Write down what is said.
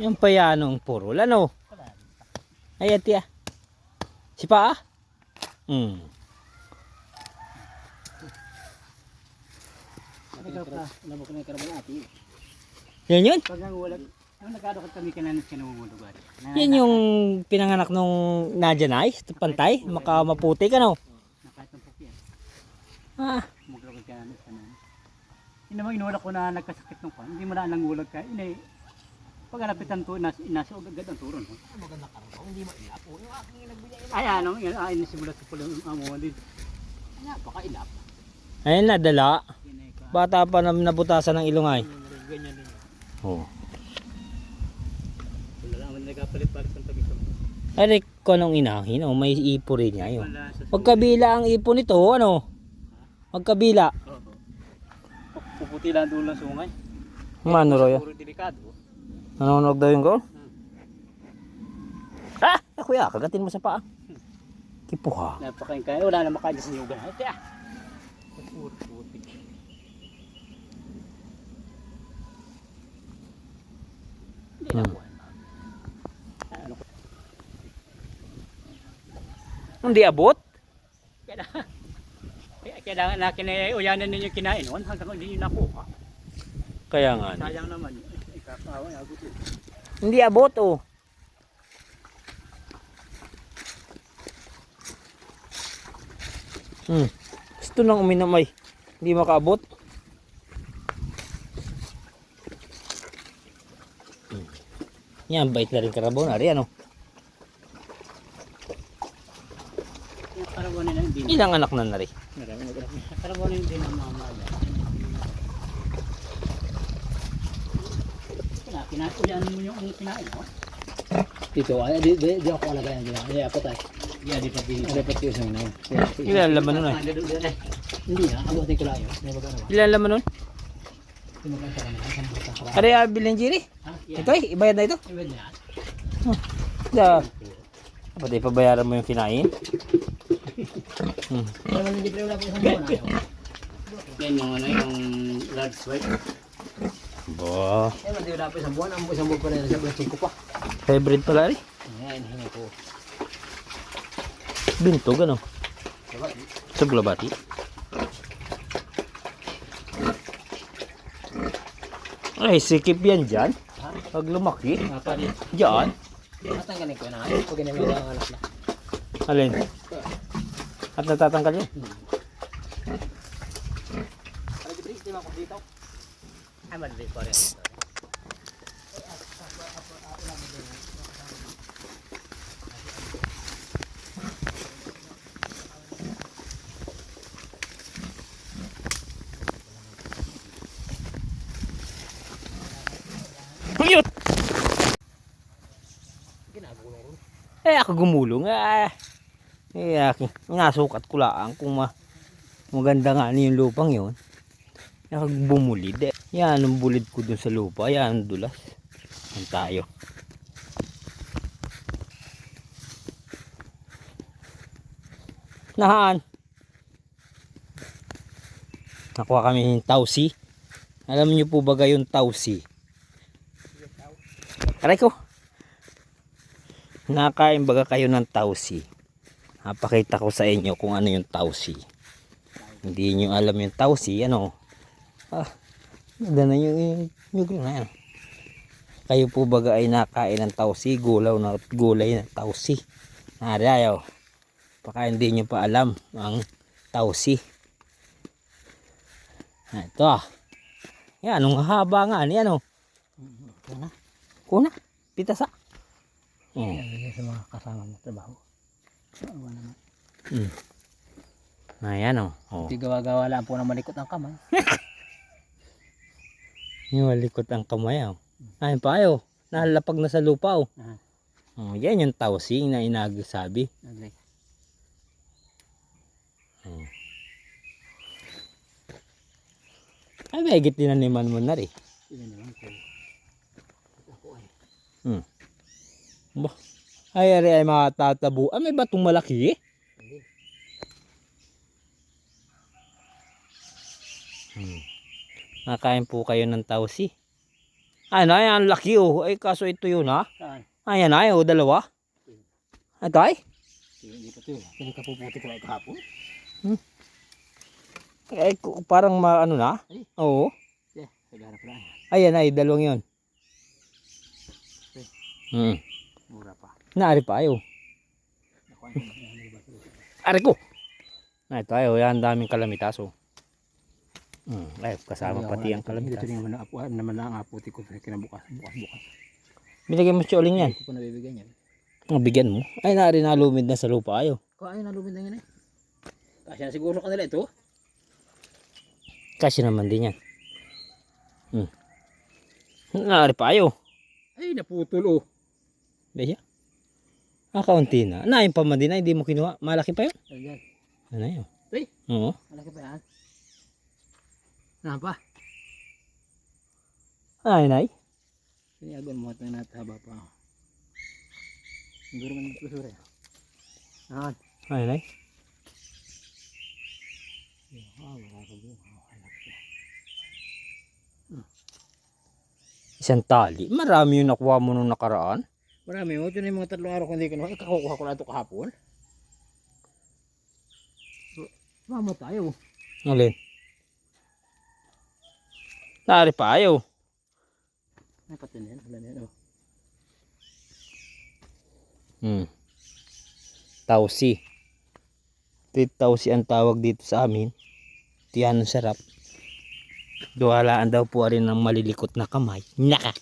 Yung payanong puro. Ano? Ay, ati ah. Si pa ah? Hmm. Yan yun? Yan yung pinanganak nung Nadyan ay, pantay, maka maputi ka no. Ah, Mugulog ka. Hindi naman inuulak ko na nagkasakit ng kwan. Hindi mo na nangulag ka. Inay, pag napitan to, nas, nasa agad ang turon. Ho. maganda ka hindi mailap. Yung aking nagbigay Ay, ano, yun, ay, nasimulat ko pala yung amo din. Ay, napakailap. Ayun na, dala. Bata pa na nabutasan ng ilong ay. Ganyan din. Oh. Wala naman nagkapalit-palit ng tabi ko. Ay, ko nung inahin, oh, may ipo rin niya yun. Magkabila ang ipo nito, ano? Magkabila. Oo. Puputi lang dulo ng sungay. Mano ro Puro delikado. Nanonog daw yung goal? Ah! Kuya, kagatin mo sa paa. Kipuha. Napakain kaya. Wala na makain sa nyugan. Ate ah. Hmm. Ano? Hindi abot? Kaya kaya kailangan na kinauyanan ninyo kinain noon hanggang hindi nyo nakuha. Kaya nga. Sayang naman yun. Hindi abot, oh. Hmm. Gusto nang uminom ay. Hindi makaabot. Hmm. Yan, bait na rin karabon. Ari, ano? Yung. Ilang anak na nari? Marami na marami. Karawanin hindi na mamala. Kina- Kinauyanan mo yung kinain mo. Dito, ay, di, di, di ako alagay na dyan. Ay, ako tayo. Yeah, di pa din. Ano pa tiyo sa mga Ilan laman nun ay? Hindi na, abutin ko lang yun. May magana ba? Ilan laman nun? Ka. Ari, ah, bilhin Jiri. Ito ay, ibayad na ito. Iba niya. Da. Pati pabayaran mo yung kinain. Hmm. Yan yung ano yung large white. Bo. Eh, wala po isang buwan. Ang isang buwan pa rin. Sa buwan, ko pa. Hybrid pala rin. Ayan, hingi ko. Bintog ano? Sa glabati. Ay, sikip yan dyan. Pag lumaki, Apa din. dyan. Natanggalin ko na. Pag ginamit ang anak na. Alin? At natatanggal yun. Ay, di di ba ako dito? Pa rin. Huyot! Ginagawa ko. Eh, ako gumulong. Ah. Eh, aking, nasukat ko lang kung ma maganda nga ni yung lupang yun. Ako bumulid eh. Yan ang bulid ko dun sa lupa. Yan dulas. Yan tayo. Nahaan. Nakuha kami ng tausi. Alam niyo po ba yung tausi? Aray ko. Nakain baga kayo ng tausi? Napakita ko sa inyo kung ano yung tausi. Hindi nyo alam yung tausi, ano? Ah, ganda na yung, yung, yung, na yan. Kayo po baga ay nakain ng tausi, gulaw na gulay ng tausi. Nari ayaw. Baka hindi nyo pa alam ang tausi. Ah, Ito ah. Yan, anong haba nga. Ano yan oh. Kuna. Kuna. Pitasa. Oh. Yan, sa mga kasama mo trabaho. Awa naman. Mm. Ayan o. Oh. Hindi gawa-gawa lang po na malikot ang kamay. Yung malikot ang kamay oh. Ayun pa ayo. Nahalapag na sa lupa oh. Aha. Oh, yan yung tausing na inagasabi. Nagli. Ay, may higit tinaniman mo na rin. Naman ay. Hmm. Ba? Ay, ari ay makatatabu. Ah, may batong malaki eh. Hmm. Nakain po kayo ng tausi. Ay, na, ang laki oh. Ay, kaso ito yun ha. Saan? Ayan ay, oh, dalawa. Ito ay. Hindi ka to. Hindi ka puputi ko lang kahapon. Ay, ku- parang ma, ano na. Ay. Oo. Yeah, nagharap lang. Ayan ay, dalawang yun. Hmm. Mura pa. Naari pa ayo. Na yan. Ari ko. Na ito ayo, yan daming kalamitas oh. Hmm. Ay, kasama pati ang kalamitas. Ito naman, apo, naman lang ang aputi ko. Kinabukas, bukas, bukas. Binigyan mo si Oling yan. Hindi ko pa nabibigyan yan. Ang bigyan mo. Ay, naari na lumid na sa lupa ayo. Kung ayun, nalubin na yun eh. Kasi na siguro kanila ito. Kasi naman din yan. Hmm. Naari pa ayo. Ay, naputol oh. Beya. Ah, kaunti na. Nain pa man din na, hindi mo kinuha. Malaki pa yun. Ayan. Ano yun? Ay. Oo. Malaki pa yan. Ano pa? Ay, nay. Siniagon mo at na nataba pa. Siguro man ito sure. Ah, Ay, nay. ah, makakabuha. Isang tali. Marami yung nakuha mo nung nakaraan. Marami mo. Ito na yung mga tatlong araw kung hindi kinuha. Ikakukuha ko na ito kahapon. Mama tayo. Alin? Naari pa ayaw. Ay, pati na yan. Wala na yan. Oh. Hmm. Tausi. Ito tausi ang tawag dito sa amin. Ito yan ang sarap. Duwalaan daw po rin ng malilikot na kamay. Naka.